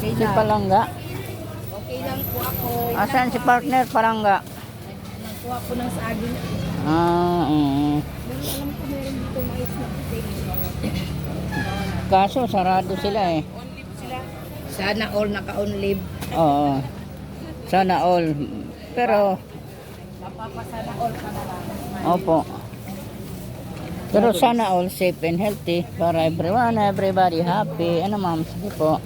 Okay Si Palangga. Okay lang po ako. Asan si partner Palangga? Nagkuha po ng saging. Ah, mm. Meron alam ko meron dito mais na. Kaso sarado sila eh. Sana all naka-on-live. Oo. Sana all. Pero, Mapapasana all ka na lang. opo. Pero sana all safe and healthy para everyone, everybody happy. Ano ma'am? Sige po.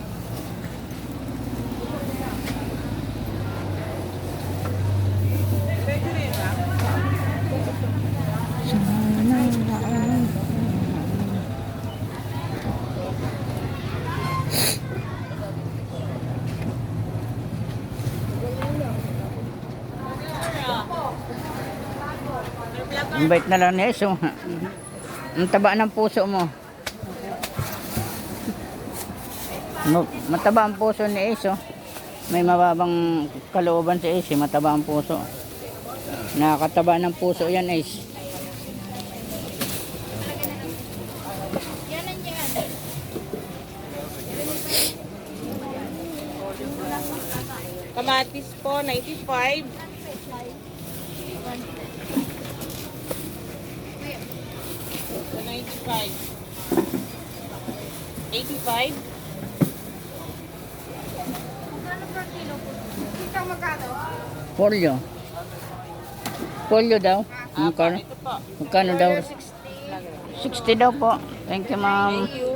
Ang bait na lang ni Eso. Ang taba ng puso mo. Ma- Mataba ang puso ni Eso. May mababang kalooban si Ace. Mataba ang puso. Nakakataba ng puso yan Ace. Kamatis po, 95. So, 95. 85. Polio. Polio daw. Magkano, po. magkano daw? 60 daw po. Thank you ma'am. Thank you.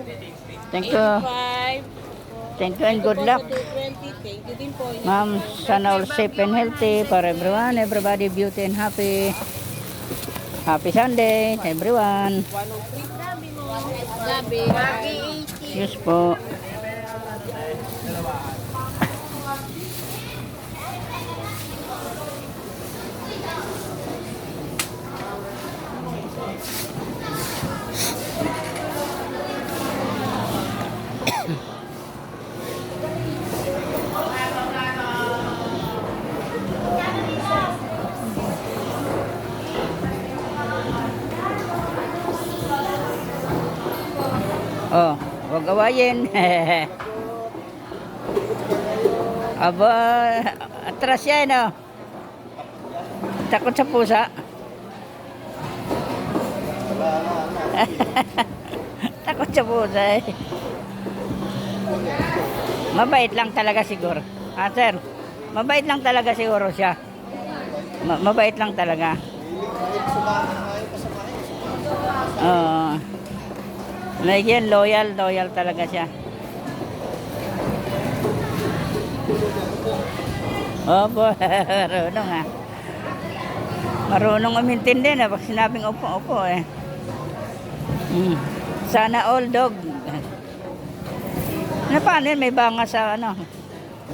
Thank you. 85. Thank you and good luck. 220. Thank you din po. Ma'am, sana all safe and healthy for everyone. Everybody beauty and happy. Happy Sunday, everyone. 103. Gabi. Gabi. Yes po. Wag awayin. Aba, atras yan, oh. Takot sa pusa. Takot sa pusa, eh. Mabait lang talaga siguro. Ah, sir. Mabait lang talaga siguro siya. Ma- mabait lang talaga. Oo. Like yan, loyal, loyal talaga siya. Opo, marunong ha. Marunong umintindi na pag sinabing opo, opo eh. Mm. Sana all dog. Ano paano yun? May banga sa ano?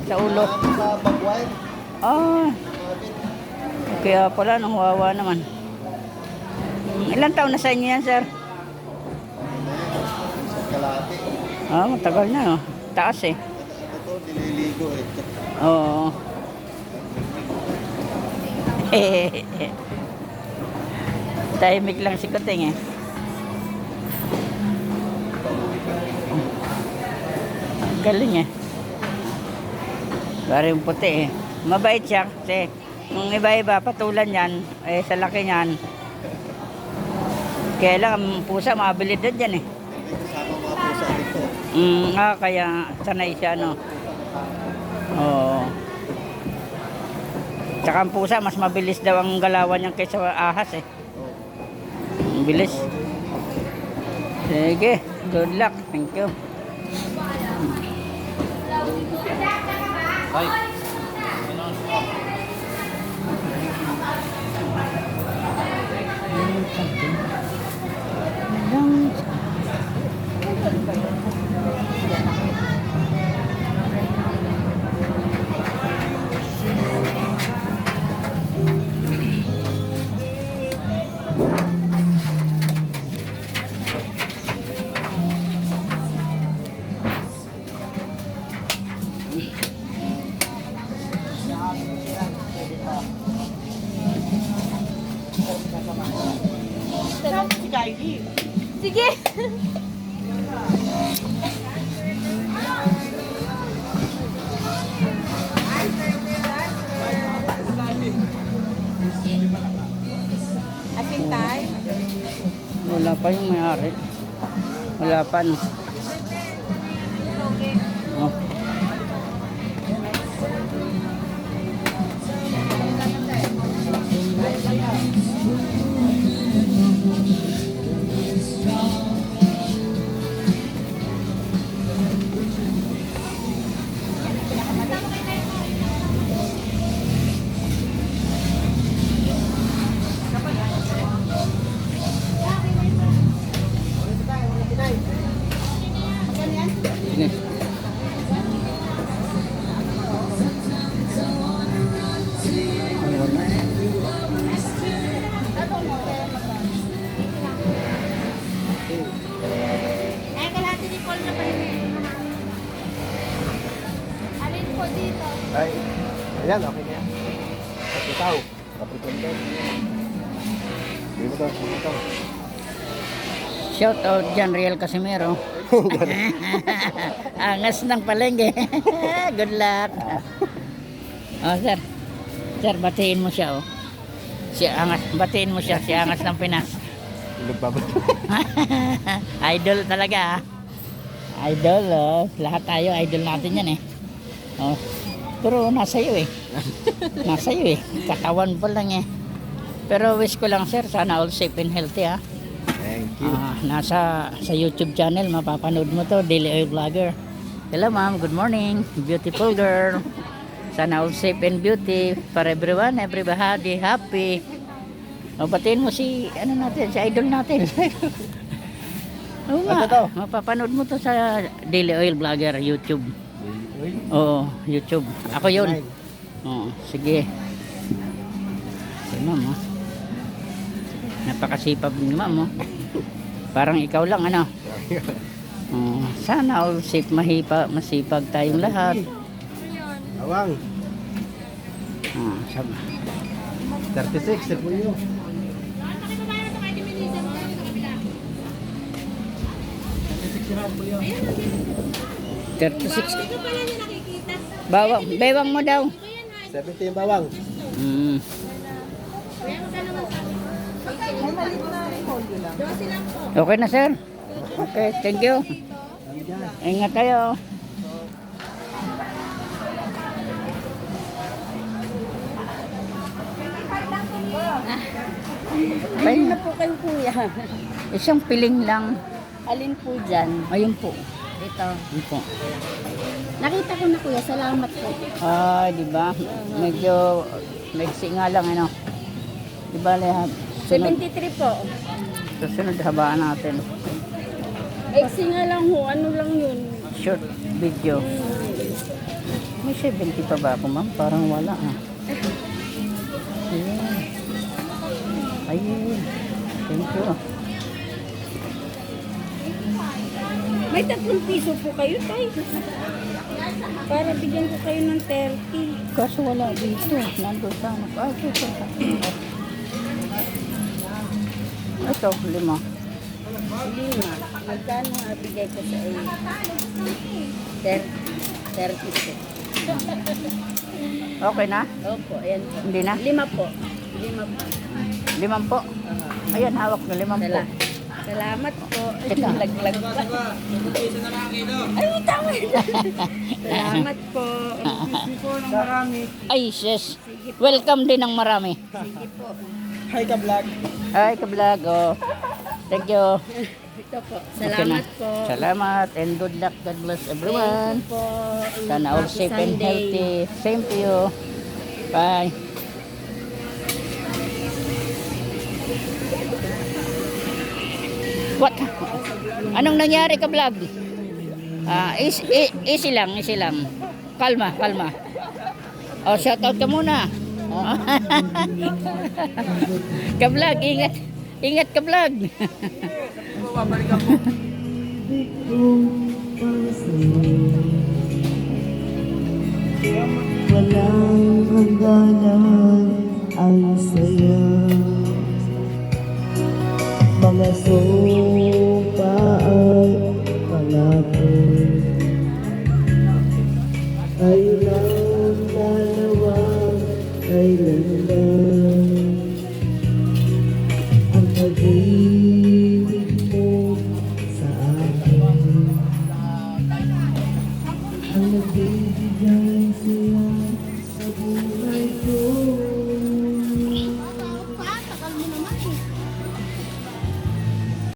Sa ulo. Sa bagway, Oh. Kaya pala, nang wawa naman. Mm, Ilan taon na sa inyo yan, sir? Kalati. Ah, matagal na, no? Taas eh. Ito to, nililigo eh. Oo. Tahimik lang si Kuting eh. Ang Galing eh. Parang puti eh. Mabait siya kasi nung iba-iba patulan yan, eh sa laki niyan. Kaya lang ang pusa mabilid na dyan eh. May kasama mga pusa dito. Mm, ah, kaya sanay siya, no? Oo. Tsaka ang pusa, mas mabilis daw ang galawan niya kaysa ahas eh. Ang bilis. Sige, good luck. Thank you. natin si Sige! Ating time? Wala pa yung mayari. Wala pa no. Okay. Oh. Ayan, okay na yan. Kapitaw. Kapitong daw. Hindi mo to, hindi. Shout out dyan, Real Casimero. Angas ng palengke. Good luck. Oh, sir. Sir, batiin mo siya, oh. Si Angas, batiin mo siya, si Angas ng Pinas. Idol talaga, ah. Idol, oh. Lahat tayo, idol natin yan, eh. Oh. Pero nasa iyo, eh. Nasa iyo, eh. Katawan pa lang, eh. Pero wish ko lang, sir, sana all safe and healthy, ah. Thank you. Ah, nasa sa YouTube channel mapapanood mo to Daily Oil Vlogger hello ma'am good morning beautiful girl sana all safe and beauty for everyone everybody happy o batiin mo si ano natin si idol natin Oo nga, Ano mapapanood mo to sa Daily Oil Vlogger YouTube oo YouTube ako yun Oo, sige si ma'am oh. napakasipag ni ma'am oh. Parang ikaw lang ano. Oh, sana all safe mahipa, masipag tayong lahat. Awang. Oh, sab 36, sir po yun. Thirty-six. Bawang, bewang mo daw. 70 yung bawang. Mm. Okay na sir. Okay, thank you. Ingat tayo. Ay, na po kayo kuya. isang piling lang. Alin po dyan? Ayun po. Ito. Ayun po. Nakita ko na kuya, salamat po. Ah, di ba? Medyo maiksi nga lang ano. Di ba lahat? Sunod, 73 po. susunod habaan natin. Eksi nga lang ho, ano lang yun. Short video. May 70 pa ba ako ma'am? Parang wala ah. Ayun. Ayun. Thank you. May tatlong piso po kayo, tay. Para bigyan ko kayo ng 30. Kaso wala dito. Nandun sa ano. Ah, ito, ito. lima. Lima. Magkano ang bigay ko sa iyo? 30. 30 po. Okay na? Opo, ayan po. Hindi na? Lima po. Lima po. Limang po. Ayan, hawak na limang po. Sala. Salamat po. Teka. Laglag pa. Ay, tama Salamat po. Ay, sis. Welcome din ng marami. Sige po. Hi ka vlog. Hi, kablog. Oh. Thank you. Ito po. Salamat po. Salamat and good luck. God bless everyone. Thank you po. Sana all safe and healthy. Same to you. Bye. What? Anong nangyari ka vlog? Ah, is, i- easy lang, easy lang. Kalma, kalma. Oh, shout out ka muna. Oh. ka vlog, ingat. Ingat ka vlog. Walang hangganan ang saya Mga sopa